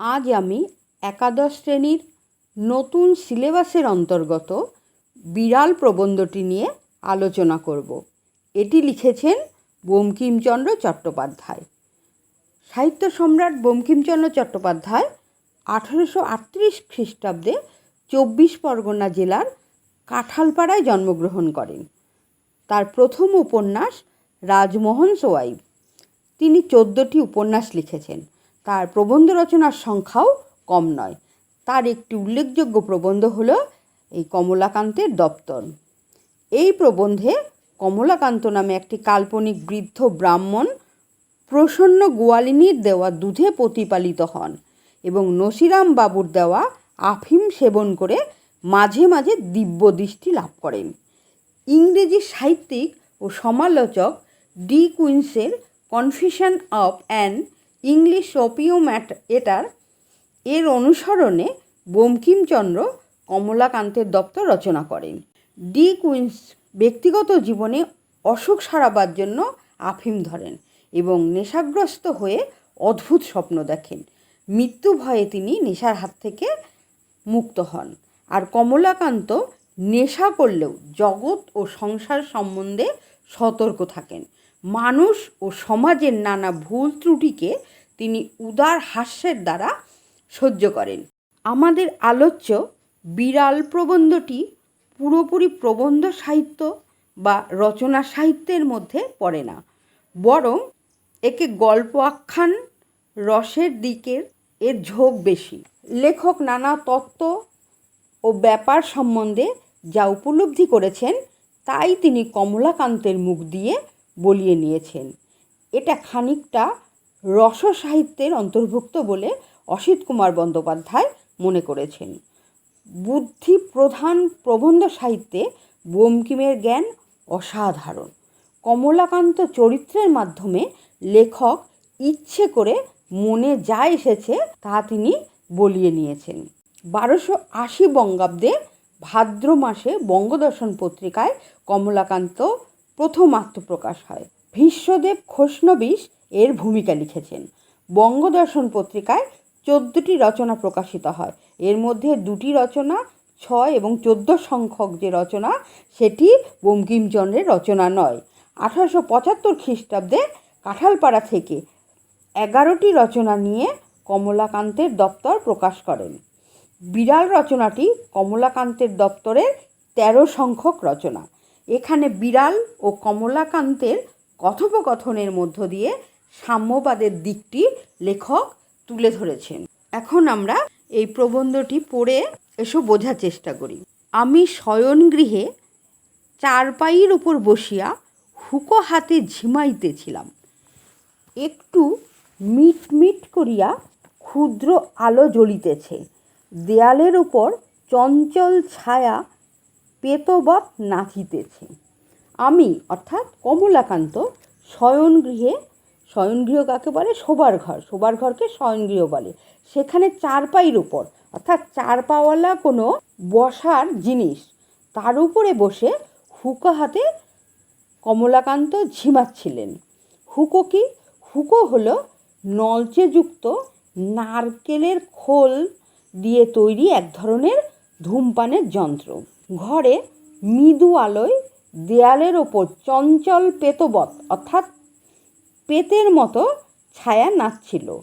আজ আমি একাদশ শ্রেণির নতুন সিলেবাসের অন্তর্গত বিড়াল প্রবন্ধটি নিয়ে আলোচনা করব। এটি লিখেছেন বঙ্কিমচন্দ্র চট্টোপাধ্যায়। সাহিত্য সম্রাট বঙ্কিমচন্দ্র চট্টোপাধ্যায় আঠেরোশো আটত্রিশ খ্রিস্টাব্দে চব্বিশ পরগনা জেলার কাঁঠালপাড়ায় জন্মগ্রহণ করেন। তার প্রথম উপন্যাস রাজমোহন সোয়াইব। তিনি চোদ্দোটি উপন্যাস লিখেছেন। তার প্রবন্ধ রচনার সংখ্যাও কম নয়। তার একটি উল্লেখযোগ্য প্রবন্ধ হলো এই কমলাকান্তের দপ্তর। এই প্রবন্ধে কমলাকান্ত নামে একটি কাল্পনিক বৃদ্ধ ব্রাহ্মণ প্রসন্ন গোয়ালিনীর দেওয়া দুধে প্রতিপালিত হন এবং নসিরাম বাবুর দেওয়া আফিম সেবন করে মাঝে মাঝে দিব্য দৃষ্টি লাভ করেন। ইংরেজি সাহিত্যিক ও সমালোচক De কুইন্সের confession of an English opium এটার, এর অনুসরণে বঙ্কিমচন্দ্র কমলাকান্তের দপ্তর রচনা করেন। ডি কুইন্স ব্যক্তিগত জীবনে অসুখ সারাবার জন্য আফিম ধরেন এবং নেশাগ্রস্ত হয়ে অদ্ভুত স্বপ্ন দেখেন। মৃত্যু ভয়ে তিনি নেশার হাত থেকে মুক্ত হন। আর কমলাকান্ত নেশা করলেও জগৎ ও সংসার সম্বন্ধে সতর্ক থাকেন। মানুষ ও সমাজের নানা ভুল ত্রুটিকে তিনি উদার হাস্যের দ্বারা সহ্য করেন। আমাদের আলোচ্য বিড়াল প্রবন্ধটি পুরোপুরি প্রবন্ধ সাহিত্য বা রচনা সাহিত্যের মধ্যে পড়ে না, বরং একে গল্প আখ্যান, রসের দিকের এর ঝোঁক বেশি। লেখক নানা তত্ত্ব ও ব্যাপার সম্বন্ধে যা উপলব্ধি করেছেন, তাই তিনি কমলাকান্তের মুখ দিয়ে বলিয়ে নিয়েছেন। এটা খানিকটা রস সাহিত্যের অন্তর্ভুক্ত বলে অসিত কুমার বন্দ্যোপাধ্যায় মনে করেছেন। বুদ্ধি প্রধান প্রবন্ধ সাহিত্যে বঙ্কিমের জ্ঞান অসাধারণ। কমলাকান্ত চরিত্রের মাধ্যমে লেখক ইচ্ছে করে মনে যা এসেছে তা তিনি বলিয়ে নিয়েছেন। বারোশো আশি বঙ্গাব্দে ভাদ্র মাসে বঙ্গদর্শন পত্রিকায় কমলাকান্ত প্রথম আত্মপ্রকাশ হয়। ভীষ্মদেব খোসনবিশ এর ভূমিকা লিখেছেন। বঙ্গদর্শন পত্রিকায় চোদ্দোটি রচনা প্রকাশিত হয়। এর মধ্যে দুটি রচনা, ছয় এবং চোদ্দ সংখ্যক যে রচনা, সেটি বঙ্কিমচন্দ্রের রচনা নয়। আঠারোশো পঁচাত্তর খ্রিস্টাব্দে কাঁঠালপাড়া থেকে এগারোটি রচনা নিয়ে কমলাকান্তের দপ্তর প্রকাশ করেন। বিড়াল রচনাটি কমলাকান্তের দপ্তরের তেরো সংখ্যক রচনা। এখানে বিড়াল ও কমলাকান্তের কথোপকথনের মধ্য দিয়ে সাম্যবাদের দিকটি লেখক তুলে ধরেছেন। এখন আমরা এই প্রবন্ধটি পড়ে এসো বোঝার চেষ্টা করি। আমি শয়নগৃহে চারপাইয়ের উপর বসিয়া হুকো হাতে ঝিমাইতেছিলাম। একটু মিট মিট করিয়া ক্ষুদ্র আলো জ্বলিতেছে। দেয়ালের উপর চঞ্চল ছায়া পেতবৎ নাচিতেছে আমি, অর্থাৎ কমলাকান্ত, শয়নগৃহে, শয়নগৃহ কাকে বলে? শোবার ঘর, শোবার ঘরকে শয়নগৃহ বলে। সেখানে চারপাইয়ের উপর, অর্থাৎ চার পাওয়ালা কোনো বসার জিনিস, তার উপরে বসে হুকো হাতে কমলাকান্ত ঝিমাচ্ছিলেন। হুকো কি? হুকো হলো নলচেযুক্ত নারকেলের খোল দিয়ে তৈরি এক ধরনের ধূমপানের যন্ত্র। ঘরে মৃদু আলোয় দেয়ালের ওপর চঞ্চল পেতবৎ, অর্থাৎ পেতের মতো ছায়া নাচছিল।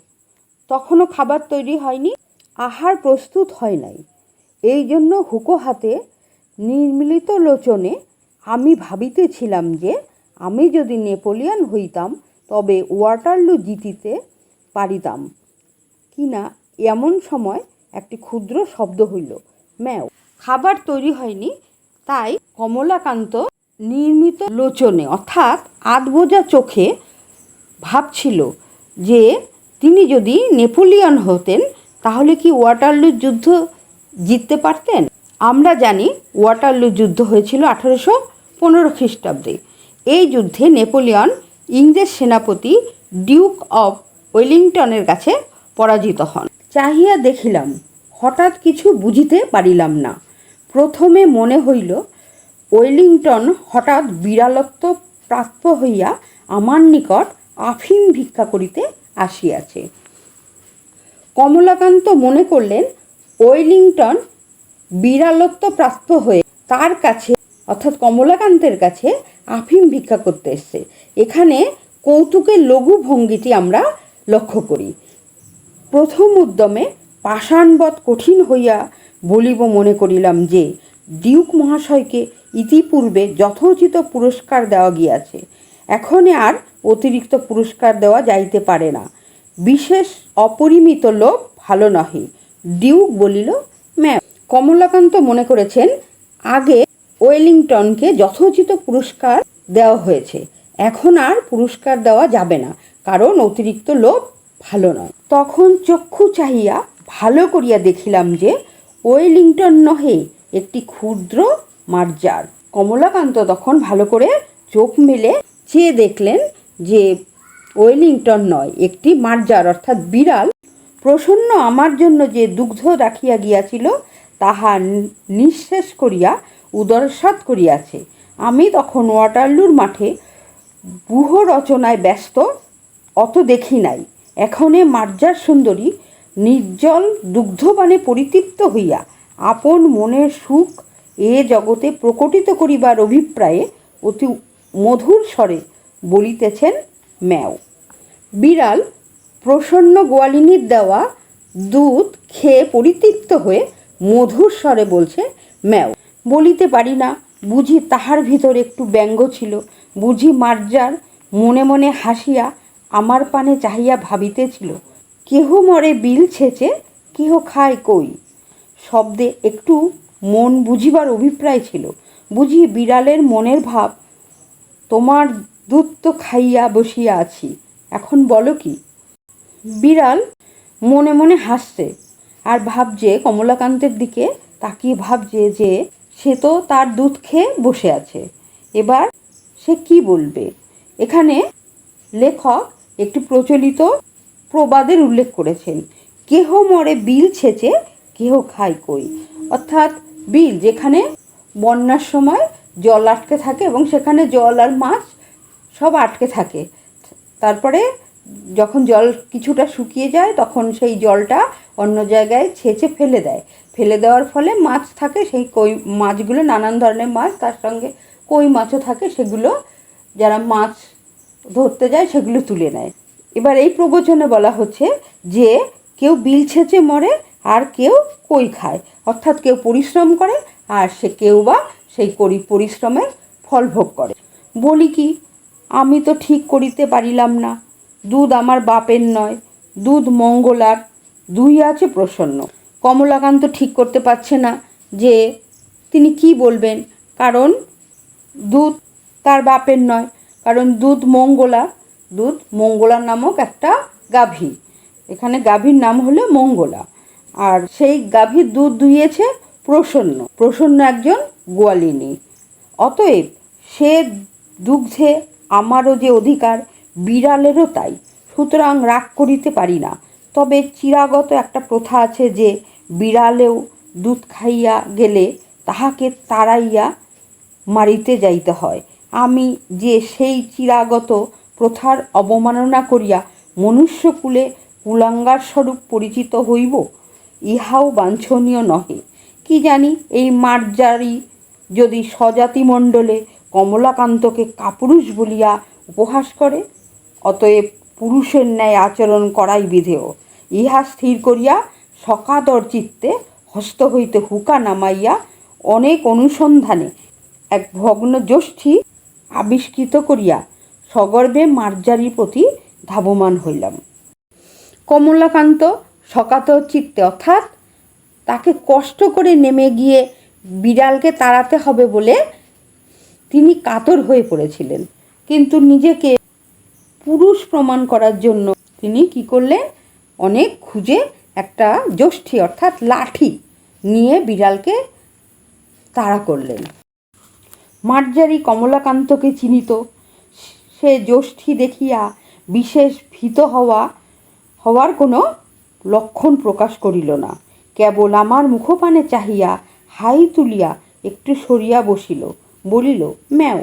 তখনও খাবার তৈরি হয়নি, আহার প্রস্তুত হয় নাই। এই জন্য হুকো হাতে নির্মিলিত লোচনে আমি ভাবিতেছিলাম যে, আমি যদি নেপোলিয়ান হইতাম, তবে ওয়াটারলু জিতিতে পারিতাম। কিনা এমন সময় একটি ক্ষুদ্র শব্দ হইল, ম্যাও। খাবার তৈরি হয়নি, তাই কমলাকান্ত নির্মিত লোচনে, অর্থাৎ আধবোজা চোখে ভাবছিল যে তিনি যদি নেপোলিয়ন হতেন, তাহলে কি ওয়াটারলুর যুদ্ধ জিততে পারতেন? আমরা জানি ওয়াটারলু যুদ্ধ হয়েছিল আঠারোশো পনেরো খ্রিস্টাব্দে। এই যুদ্ধে নেপোলিয়ন ইংরেজ সেনাপতি ডিউক অফ ওয়েলিংটনের কাছে পরাজিত হন। চাহিয়া দেখিলাম, হঠাৎ কিছু বুঝিতে পারিলাম না। প্রথমে মনে হইল, ওয়েলিংটন হঠাৎ বিড়ালত্ব প্রাপ্য হইয়া আমার নিকট আফিম ভিক্ষা করিতে আসিয়াছে। কমলাকান্ত মনে করলেন, ওয়েলিংটন বিড়ালত্ব প্রাপ্ত হয়ে তার কাছে, অর্থাৎ কমলাকান্তের কাছে আফিম ভিক্ষা করতে এসছে। এখানে কৌতুকের লঘু ভঙ্গিটি আমরা লক্ষ্য করি। প্রথম উদ্যমে পাষাণবৎ কঠিন হইয়া বলিব মনে করিলাম যে, ডিউক মহাশয়কে ইতিপূর্বে যথোচিত পুরস্কার দেওয়া গিয়াছে। এখনে আর অতিরিক্ত পুরস্কার দেওয়া যাইতে পারে না। বিশেষ অপরিমিত লোক ভালো নহে, ডিউক বলিল, ম্যাম, কমলাকান্ত মনে করেছেন, আগে ওয়েলিংটনকে যথোচিত পুরস্কার দেওয়া হয়েছে। এখন আর পুরস্কার দেওয়া যাবে না, কারণ অতিরিক্ত লোভ ভালো নয়। তখন চক্ষু চাহিয়া ভালো করিয়া দেখিলাম যে ওয়েলিংটন নহে, একটি ক্ষুদ্র মার্জার। কমলাকান্ত তখন ভালো করে চোখ মেলে চেয়ে দেখলেন যে ওয়েলিংটন নয়, একটি মার্জার, অর্থাৎ বিড়াল। প্রসন্ন আমার জন্য যে দুগ্ধ রাখিয়া গিয়াছিল, তাহা নিঃশেষ করিয়া উদরসাৎ করিয়াছে। আমি তখন ওয়াটারলুর মাঠে বুহ রচনায় ব্যস্ত, অত দেখি নাই। এখনে মার্জার সুন্দরী নির্জল দুগ্ধবানে পরিতৃপ্ত হইয়া আপন মনের সুখ এ জগতে প্রকটিত করিবার অভিপ্রায়ে অতি মধুর স্বরে বলিতেছেন ম্যাও। বিড়াল প্রসন্ন গোয়ালিনীর দেওয়া দুধ খেয়ে পরিতৃপ্ত হয়ে মধুর স্বরে বলছে, ম্যাও, বলিতে পারি না, বুঝি তাহার ভিতর একটু ব্যঙ্গ ছিল। বুঝি মার্জার মনে মনে হাসিয়া আমার পানে চাহিয়া ভাবিতেছিল। কেহ মরে বিল ছেচে, কেহ খায় কই? শব্দে একটু মন বুঝিবার অভিপ্রায় ছিল। বুঝি বিড়ালের মনের ভাব তোমার দুধ তো খাইয়া বসিয়া আছি। এখন বলো কি? বিড়াল মনে মনে হাসছে আর ভাবছে কমলাকান্তের দিকে তাকিয়ে ভাবছে যে সে তো তার দুধ খেয়ে বসে আছে। এবার সে কি বলবে? এখানে লেখক একটি প্রচলিত প্রবাদের উল্লেখ করেছেন। কেহ মরে বিল ছেচে, কেহ খায় কই। অর্থাৎ বিল যেখানে বন্যার সময় জল আটকে থাকে এবং সেখানে জল আর মাছ সব আটকে থাকে। তারপরে যখন জল কিছুটা শুকিয়ে যায়, তখন সেই জলটা অন্য জায়গায় ছেঁচে ফেলে দেয়। ফেলে দেওয়ার ফলে মাছ থাকে, সেই কই মাছগুলো, নানান ধরনের মাছ, তার সঙ্গে কই মাছও থাকে, সেগুলো যারা মাছ ধরতে যায়, সেগুলো তুলে নেয়। এবার এই প্রবচনে বলা হচ্ছে যে কেউ বিল ছেঁচে মরে আর কেউ কই খায়। অর্থাৎ কেউ পরিশ্রম করে আর সে কেউ বা সেই করি পরিশ্রমের ফল ভোগ করে। বলি কি, আমি তো ঠিক করিতে পারিলাম না। দুধ আমার বাপের নয়, দুধ মঙ্গলার, দুই আছে প্রসন্ন। কমলাকান্ত ঠিক করতে পারছে না যে তিনি কি বলবেন, কারণ দুধ তার বাপের নয়, কারণ দুধ মঙ্গলা দুধ, মঙ্গলা নামক একটা গাভী। এখানে গাভীর নাম হলো মঙ্গলা। আর সেই গাভীর দুধ দুইয়েছে প্রসন্ন। প্রসন্ন একজন গোয়ালিনী। অতএব সে দুগ্ধে আমারও যে অধিকার, বিড়ালেরও তাই। সুতরাং রাগ করিতে পারি না। তবে চিরাগত একটা প্রথা আছে যে, বিড়ালেও দুধ খাইয়া গেলে তাহাকে তাড়াইয়া মারিতে যাইতে হয়। আমি যে সেই চিরাগত প্রথার অবমাননা করিয়া মনুষ্যকুলে কুলাঙ্গার স্বরূপ পরিচিত হইব, ইহাও বাঞ্ছনীয় নহে। কি জানি এই মার্জারি যদি স্বজাতিমণ্ডলে কমলাকান্তকে কাপুরুষ বলিয়া উপহাস করে, অতএব পুরুষের ন্যায় আচরণ করাই বিধেয়। ইহা স্থির করিয়া সকাদর চিত্তে হস্ত হইতে হুকা নামাইয়া অনেক অনুসন্ধানে এক ভগ্ন আবিষ্কৃত করিয়া সগর্বে মার্জারির প্রতি ধাবমান হইলাম। কমলাকান্ত সকাত চিত্তে অর্থাৎ তাকে কষ্ট করে নেমে গিয়ে বিড়ালকে তাড়াতে হবে বলে তিনি কাতর হয়ে পড়েছিলেন। কিন্তু নিজেকে পুরুষ প্রমাণ করার জন্য তিনি কি করলেন? অনেক খুঁজে একটা যষ্ঠী অর্থাৎ লাঠি নিয়ে বিড়ালকে তাড়া করলেন। মার্জারি কমলাকান্তকে চিনিত সে যষ্ঠী দেখিয়া বিশেষ ভীত হওয়া, হওয়ার কোনো লক্ষণ প্রকাশ করিল না। কেবল আমার মুখপানে চাহিয়া হাই তুলিয়া একটু সরিয়া বসিল, বলিল, ম্যাও।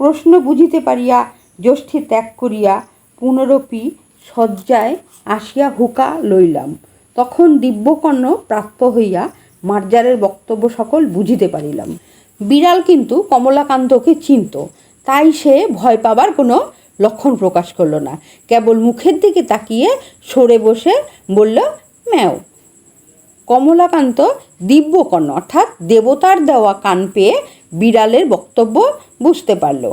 প্রশ্ন বুঝিতে পারিয়া যষ্ঠী ত্যাগ করিয়া পুনরপি শয্যায় আসিয়া হুকা লইলাম। তখন দিব্যকর্ণ প্রাপ্য হইয়া মার্জারের বক্তব্য সকল বুঝিতে পারিলাম। বিড়াল কিন্তু কমলাকান্তকে চিনত তাই সে ভয় পাবার কোনো লক্ষণ প্রকাশ করল না। কেবল মুখের দিকে তাকিয়ে সরে বসে বলল, ম্যাও। কমলাকান্ত দিব্যকর্ণ, অর্থাৎ দেবতার দেওয়া কান পেয়ে বিড়ালের বক্তব্য বুঝতে পারল।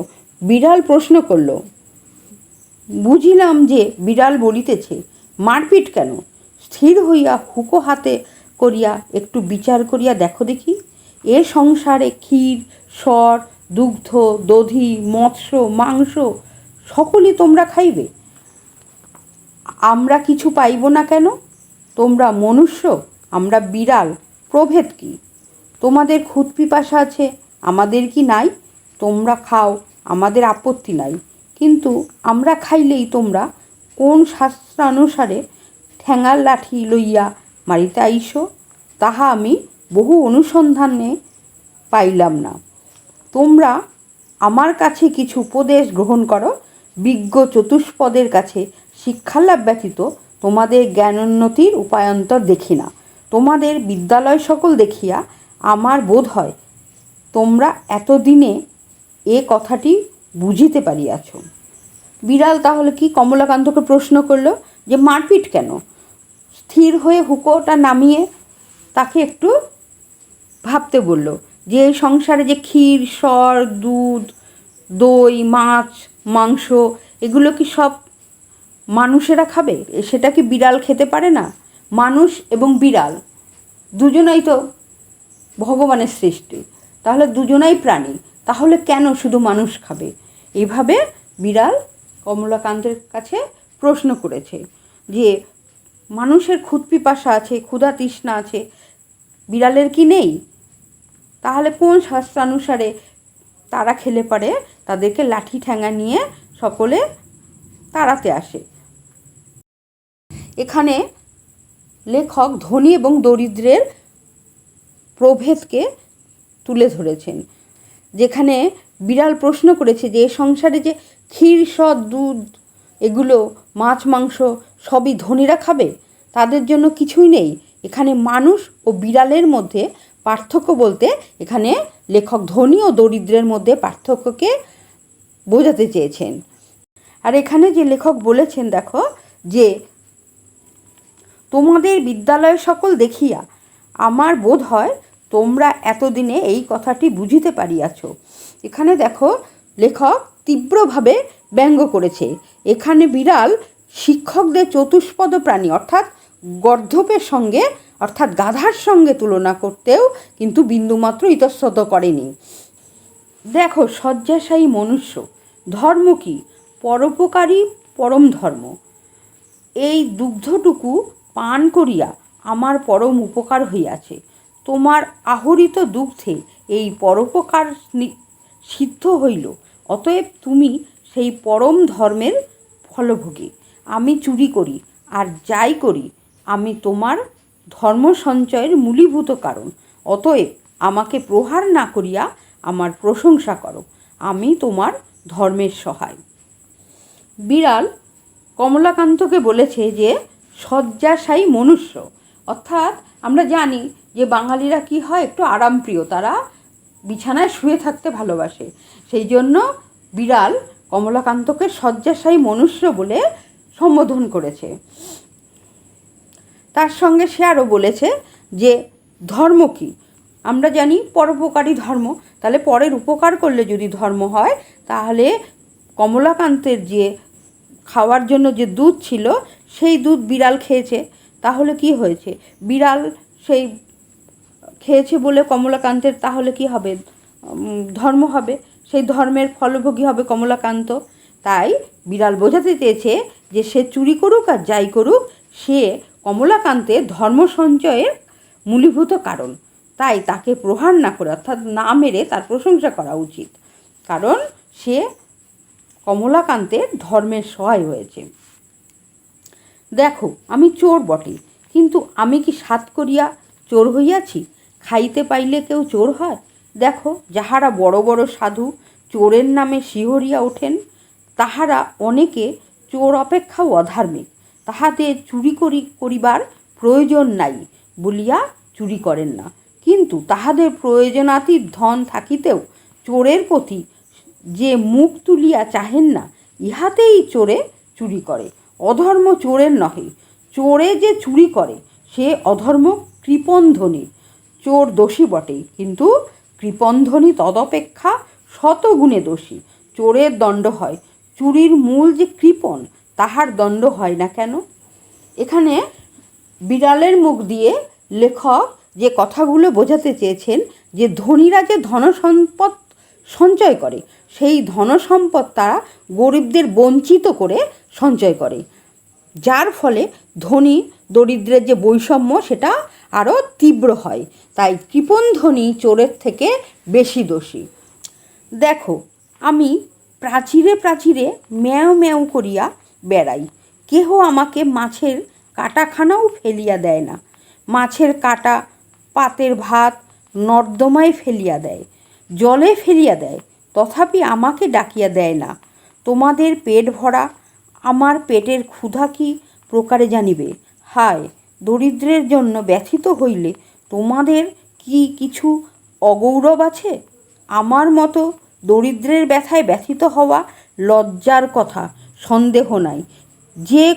বিড়াল প্রশ্ন করল, বুঝিলাম যে বিড়াল বলিতেছে, মারপিট কেন? স্থির হইয়া হুকো হাতে করিয়া একটু বিচার করিয়া দেখো দেখি। এ সংসারে ক্ষীর, স্বর দুগ্ধ, দধি, মৎস্য, মাংস, সকলই তোমরা খাইবে। আমরা কিছু পাইব না কেন? তোমরা মনুষ্য, আমরা বিড়াল, প্রভেদ কি? তোমাদের খুদ পিপাসা আছে, আমাদের কি নাই? তোমরা খাও, আমাদের আপত্তি নাই। কিন্তু আমরা খাইলেই তোমরা কোন শাস্ত্রানুসারে ঠ্যাঙার লাঠি লইয়া মারিতে আইসো, তাহা আমি বহু অনুসন্ধানে পাইলাম না। তোমরা আমার কাছে কিছু উপদেশ গ্রহণ করো। বিজ্ঞ চতুষ্পদের কাছে শিক্ষালাভ ব্যতীত তোমাদের জ্ঞানোন্নতির উপায়ন্তর দেখি না। তোমাদের বিদ্যালয় সকল দেখিয়া আমার বোধ হয় তোমরা এতদিনে এ কথাটি বুঝিতে পারিয়াছ। বিড়াল তাহলে কি কমলাকান্তকে প্রশ্ন করল যে, মারপিট কেন? স্থির হয়ে হুকোটা নামিয়ে তাকে একটু ভাবতে বলল। যে সংসারে যে ক্ষীর, সর, দুধ, দই, মাছ, মাংস, এগুলো কি সব মানুষেরা খাবে? সেটা কি বিড়াল খেতে পারে না? মানুষ এবং বিড়াল, দুজনাই তো ভগবানের সৃষ্টি। তাহলে দুজনাই প্রাণী, তাহলে কেন শুধু মানুষ খাবে? এইভাবে বিড়াল কমলাকান্তের কাছে প্রশ্ন করেছে যে, মানুষের ক্ষুদ পিপাসা আছে, ক্ষুধা তৃষ্ণা আছে, বিড়ালের কি নেই? তাহলে কোন শাস্ত্রানুসারে তারা খেলে পারে? তাদেরকে লাঠি ঠ্যাঙা নিয়ে সকলে তাড়াতে আসে। এখানে লেখক ধনী এবং দরিদ্রের প্রভেদকে তুলে ধরেছেন, যেখানে বিড়াল প্রশ্ন করেছে যে সংসারে যে ক্ষীর সদ দুধ, এগুলো মাছ, মাংস সবই ধনীরা খাবে? তাদের জন্য কিছুই নেই। এখানে মানুষ ও বিড়ালের মধ্যে পার্থক্য বলতে এখানে লেখক ধনী ও দরিদ্রের মধ্যে পার্থক্যকে বোঝাতে চেয়েছেন। আর এখানে যে লেখক বলেছেন, দেখো, যে তোমাদের বিদ্যালয় সকল দেখিয়া আমার বোধ হয় তোমরা এতদিনে এই কথাটি বুঝিতে পারিয়াছ। এখানে দেখো, লেখক তীব্রভাবে ব্যঙ্গ করেছে। এখানে বিড়াল শিক্ষকদের চতুষ্পদ প্রাণী, অর্থাৎ গর্ধপের সঙ্গে অর্থাৎ গাধার সঙ্গে তুলনা করতেও কিন্তু বিন্দুমাত্র ইতস্তত করেনি। দেখো, শয্যাশায়ী মনুষ্য, ধর্ম কি? পরোপকারী, পরম ধর্ম। এই দুগ্ধটুকু পান করিয়া আমার পরম উপকার হইয়াছে। তোমার আহরিত দুগ্ধে এই পরোপকার সিদ্ধ হইল। অতএব তুমি সেই পরম ধর্মের ফলভোগী। আমি চুরি করি, আর যাই করি, আমি তোমার ধর্ম সঞ্চয়ের মূলীভূত কারণ। অতএব আমাকে প্রহার না করিয়া আমার প্রশংসা করো। আমি তোমার ধর্মের সহায়। বিড়াল কমলাকান্তকে বলেছে যে, শয্যাশায়ী মনুষ্য। অর্থাৎ আমরা জানি যে বাঙালিরা কি হয়, একটু আরামপ্রিয়। তারা বিছানায় শুয়ে থাকতে ভালোবাসে। সেই জন্য বিড়াল কমলাকান্তকে শয্যাশায়ী মনুষ্য বলে সম্বোধন করেছে। তার সঙ্গে সে আরও বলেছে যে, ধর্ম কী? আমরা জানি পরোপকারী ধর্ম। তাহলে পরের উপকার করলে যদি ধর্ম হয়, তাহলে কমলাকান্তের যে খাওয়ার জন্য যে দুধ ছিল, সেই দুধ বিড়াল খেয়েছে। তাহলে কি হয়েছে? বিড়াল সেই খেয়েছে বলে কমলাকান্তের তাহলে কি হবে? ধর্ম হবে। সেই ধর্মের ফলভোগী হবে কমলাকান্ত। তাই বিড়াল বোঝাতে চেয়েছে যে, সে চুরি করুক আর যাই করুক, সে কমলাকান্তের ধর্ম সঞ্চয়ের মূলীভূত কারণ। তাই তাকে প্রহার না করে, অর্থাৎ না মেরে তার প্রশংসা করা উচিত। কারণ সে কমলাকান্তের ধর্মের সহায় হয়েছে। দেখো, আমি চোর বটে, কিন্তু আমি কি সাত করিয়া চোর হইয়াছি? খাইতে পাইলে কেউ চোর হয়? দেখো, যাহারা বড় বড় সাধু চোরের নামে শিহরিয়া ওঠেন, তাহারা অনেকে চোর অপেক্ষাও অধার্মিক। তাহাতে চুরি করি, করিবার প্রয়োজন নাই বলিয়া চুরি করেন না। কিন্তু তাহাদের প্রয়োজনাতীত ধন থাকিতেও চোরের প্রতি যে মুখ তুলিয়া চাহেন না, ইহাতেই চোরে চুরি করে। অধর্ম চোরের নহে। চোরে যে চুরি করে, সে অধর্ম কৃপণধ্বনির চোর দোষী বটে, কিন্তু কৃপণধ্বনি তদপেক্ষা শতগুণে দোষী। চোরের দণ্ড হয়, চুরির মূল যে কৃপণ তাহার দণ্ড হয় না কেন? এখানে বিড়ালের মুখ দিয়ে লেখক যে কথাগুলো বোঝাতে চেয়েছেন, যে ধনীরা যে ধনসম্পদ সঞ্চয় করে, সেই ধনসম্পদ তারা গরিবদের বঞ্চিত করে সঞ্চয় করে। যার ফলে ধনী, দরিদ্রের যে বৈষম্য, সেটা আরও তীব্র হয়। তাই কৃপণ ধনী চোরের থেকে বেশি দোষী। দেখো, আমি প্রাচীরে প্রাচীরে ম্যাও ম্যাও করিয়া বেড়াই। কেহ আমাকে মাছের কাটাখানাও ফেলিয়া দেয় না। মাছের কাটা, পাতের ভাত নর্দমায় ফেলিয়া দেয়, জলে ফেলিয়া দেয়, তথাপি আমাকে ডাকিয়া দেয় না। তোমাদের পেট ভরা, আমার পেটের ক্ষুধা কি প্রকারে জানিবে? হায়, দরিদ্রের জন্য ব্যথিত হইলে তোমাদের কি কিছু অগৌরব আছে? আমার মতো দরিদ্রের ব্যথায় ব্যথিত হওয়া লজ্জার কথা সন্দেহ নাই। যে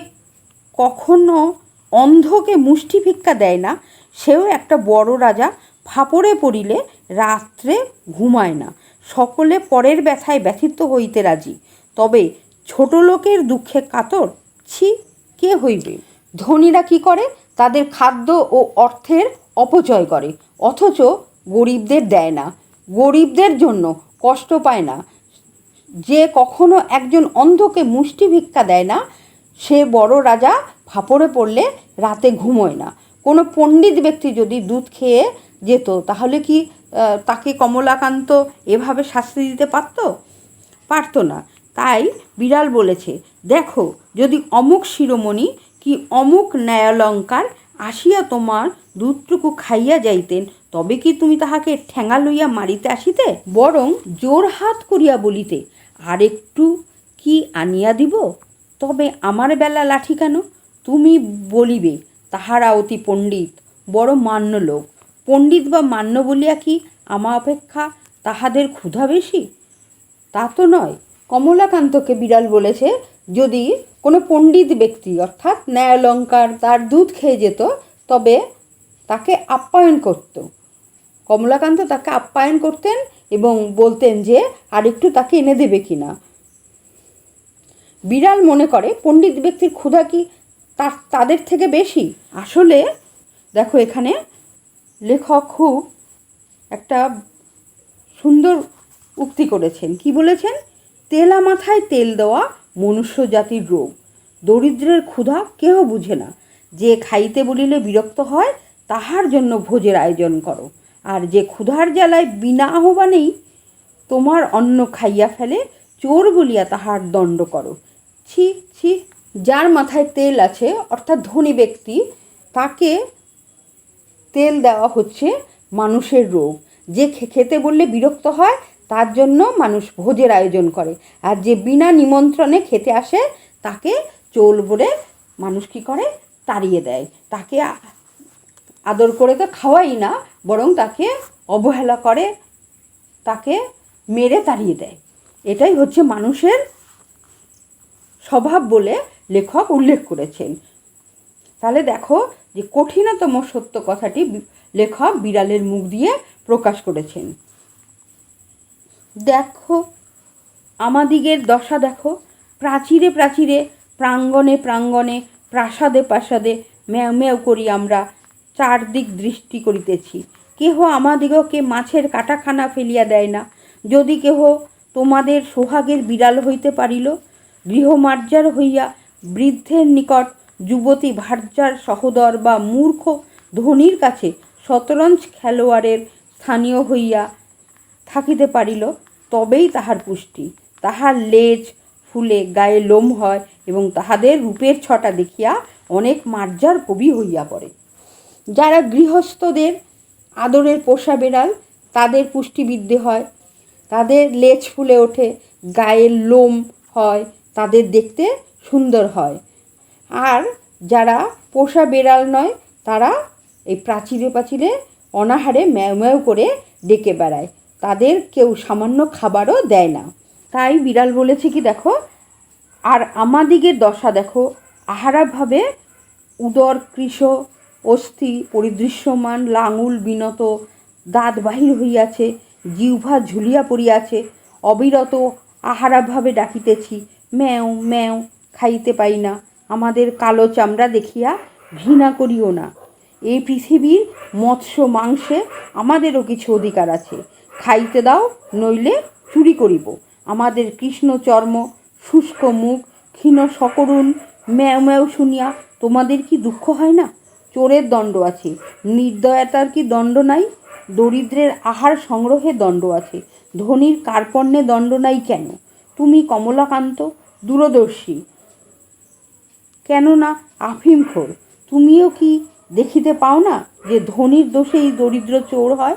কখনো অন্ধকে মুষ্টি ভিক্ষা দেয় না, সেও একটা বড় রাজা, ফাপড়ে পড়িলে রাত্রে ঘুমায় না। সকলে পরের ব্যথায় ব্যথিত হইতে রাজি। তবে ছোট লোকের দুঃখে কাতর, ছি, কে হইবে? ধনীরা কি করে? তাদের খাদ্য ও অর্থের অপচয় করে। অথচ গরিবদের দেয় না। গরিবদের জন্য কষ্ট পায় না। যে কখনো একজন অন্ধকে মুষ্টি ভিক্ষা দেয় না, সে বড় রাজা ফাপড়ে পড়লে রাতে ঘুমোয় না। কোনো পণ্ডিত ব্যক্তি যদি দুধ খেয়ে যেত, তাহলে কি তাকে কমলাকান্ত এভাবে শাস্তি দিতে পারত? পারতো না। তাই বিড়াল বলেছে, দেখো, যদি অমুক শিরোমণি কি অমুক ন্যায়ালঙ্কার আসিয়া তোমার দুধটুকু খাইয়া যাইতেন, তবে কি তুমি তাহাকে ঠেঙা লইয়া মারিতে আসিতে? বরং জোর হাত করিয়া বলিতে। আর একটু কি আনিয়া দিব? তবে আমার বেলা লাঠি কেন? তুমি বলিবে, তাহারা অতি পণ্ডিত, বড় মান্য লোক। পণ্ডিত বা মান্য বলিয়া কি আমা অপেক্ষা তাহাদের ক্ষুধা বেশি? তা তো নয়। কমলাকান্তকে বিড়াল বলেছে, যদি কোনো পণ্ডিত ব্যক্তি অর্থাৎ ন্যায়ালঙ্কার তার দুধ খেয়ে যেত, তবে তাকে আপ্যায়ন করত। কমলাকান্ত তাকে আপ্যায়ন করতেন এবং বলতেন যে আরেকটু তাকে এনে দেবে কিনা বিড়াল মনে করে, পণ্ডিত ব্যক্তির ক্ষুধা কি তার, তাদের থেকে বেশি? আসলে, দেখো এখানে লেখক খুব একটা সুন্দর উক্তি করেছেন। কি বলেছেন? তেলা মাথায় তেল দেওয়া মনুষ্য জাতির রোগ। দরিদ্রের ক্ষুধা কেহ বুঝে না। যে খাইতে বলিলে বিরক্ত হয়, তাহার জন্য ভোজের আয়োজন করো। আর যে ক্ষুধার জ্বালায় বিনা আহ্বানেই তোমার অন্ন খাইয়া ফেলে, চোর বলিয়া তাহার দণ্ড করো। ছি ছি, যার মাথায় তেল আছে, অর্থাৎ ধনী ব্যক্তি, তাকে তেল দেওয়া হচ্ছে মানুষের রোগ। যে খেতে বললে বিরক্ত হয়, তার জন্য মানুষ ভোজের আয়োজন করে। আর যে বিনা নিমন্ত্রণে খেতে আসে, তাকে চোল বলে মানুষ কী করে? তাড়িয়ে দেয়। তাকে আদর করে তো খাওয়াই না, বরং তাকে অবহেলা করে, তাকে মেরে তাড়িয়ে দেয়। এটাই হচ্ছে মানুষের স্বভাব বলে লেখক উল্লেখ করেছেন। তাহলে দেখো যে কঠিনতম সত্য কথাটি লেখক বিড়ালের মুখ দিয়ে প্রকাশ করেছেন। দেখো, আমাদিগের দশা দেখো, প্রাচীরে প্রাচীরে, প্রাঙ্গণে প্রাঙ্গণে, প্রাসাদে প্রাসাদে, ম্যাও ম্যাও করি আমরা চারদিক দৃষ্টি করিতেছি। কেহ আমাদিগকে মাছের কাটাখানা ফেলিয়া দেয় না। যদি কেহ তোমাদের সোহাগের বিড়াল হইতে পারিল, গৃহমার্জার হইয়া বৃদ্ধের নিকট যুবতী ভার্যার সহোদর বা মূর্খ ধনীর কাছে শতরঞ্জ খেলোয়াড়ের স্থানীয় হইয়া থাকিতে পারিল, তবেই তাহার পুষ্টি। তাহার লেজ, ফুলে গায়ে লোম হয় এবং তাহাদের রূপের ছটা দেখিয়া অনেক মার্জার কবি হইয়া পড়ে। যারা গৃহস্থদের আদরের পোষা বেড়াল, তাদের পুষ্টিবৃদ্ধি হয়। তাদের লেজ ফুলে ওঠে, গায়ের লোম হয়, তাদের দেখতে সুন্দর হয়। আর যারা পোষা বেড়াল নয়, তারা এই প্রাচীরে প্রাচীরে অনাহারে ম্যাও ম্যাও করে ডেকে বেড়ায়। তাদের কেউ সামান্য খাবারও দেয় না। তাই বিড়াল বলেছে কি, দেখো, আর আমাদিগের দশা দেখো, আহারাভাবে উদর কৃশ অস্থি, পরিদৃশ্যমান, লাঙুল, বিনত, দাঁত বাহির হইয়াছে, জিহ্বা ঝুলিয়া পড়িয়াছে, অবিরত আহারাভাবে ডাকিতেছি, ম্যাও ম্যাও, খাইতে পাই না, আমাদের কালো চামড়া দেখিয়া ঘৃণা করিও না। এই পৃথিবীর মৎস্য, মাংসে আমাদেরও কিছু অধিকার আছে, খাইতে দাও, নইলে চুরি করিব। আমাদের কৃষ্ণ চর্ম, শুষ্ক মুখ, ক্ষীণ সকরুণ, ম্যাও ম্যাও শুনিয়া তোমাদের কি দুঃখ হয় না? চোরের দণ্ড আছে। নির্দয়তার কি দণ্ড নাই? দরিদ্রের আহার সংগ্রহে দণ্ড আছে। ধনীর কার্পণ্যে দণ্ড নাই কেন? তুমি কমলাকান্ত, দূরদর্শী। কেননা আফিমখোর, তুমিও কি দেখিতে পাও না যে ধনীর দোষেই দরিদ্র চোর হয়?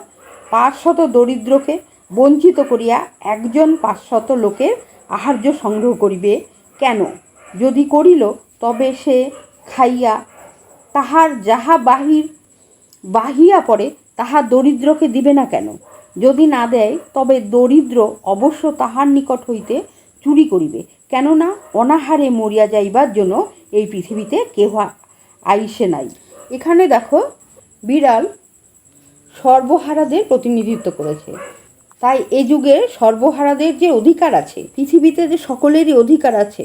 পাঁচশত দরিদ্রকে বঞ্চিত করিয়া একজন পাঁচশত লোকের আহার্য সংগ্রহ করিবে। কেন? যদি করিল, তবে সে খাইয়া তাহার যাহা বাহির, বাহিয়া পড়ে, তাহা দরিদ্রকে দিবে না কেন? যদি না দেয়, তবে দরিদ্র অবশ্য তাহার নিকট হইতে চুরি করিবে। কেননা, অনাহারে মরিয়া যাইবার জন্য এই পৃথিবীতে কেহ আইসে নাই। এখানে দেখো, বিড়াল সর্বহারাদের প্রতিনিধিত্ব করেছে। তাই এ যুগে সর্বহারাদের যে অধিকার আছে, পৃথিবীতে যে সকলেরই অধিকার আছে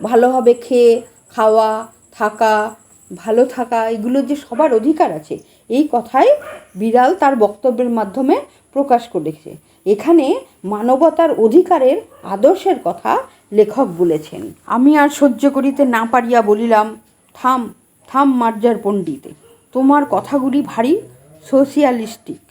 ভালোভাবে খেয়ে, খাওয়া, থাকা ভালো থাকা, এগুলো যে সবার অধিকার আছে, এই কথাই বিড়াল তার বক্তব্যের মাধ্যমে প্রকাশ করেছে। এখানে মানবতার অধিকারের আদর্শের কথা লেখক বলেছেন। আমি আর সহ্য করিতে না পারিয়া বলিলাম, থাম থাম মার্জার পণ্ডিতে, তোমার কথাগুলি ভারী সোশিয়ালিস্টিক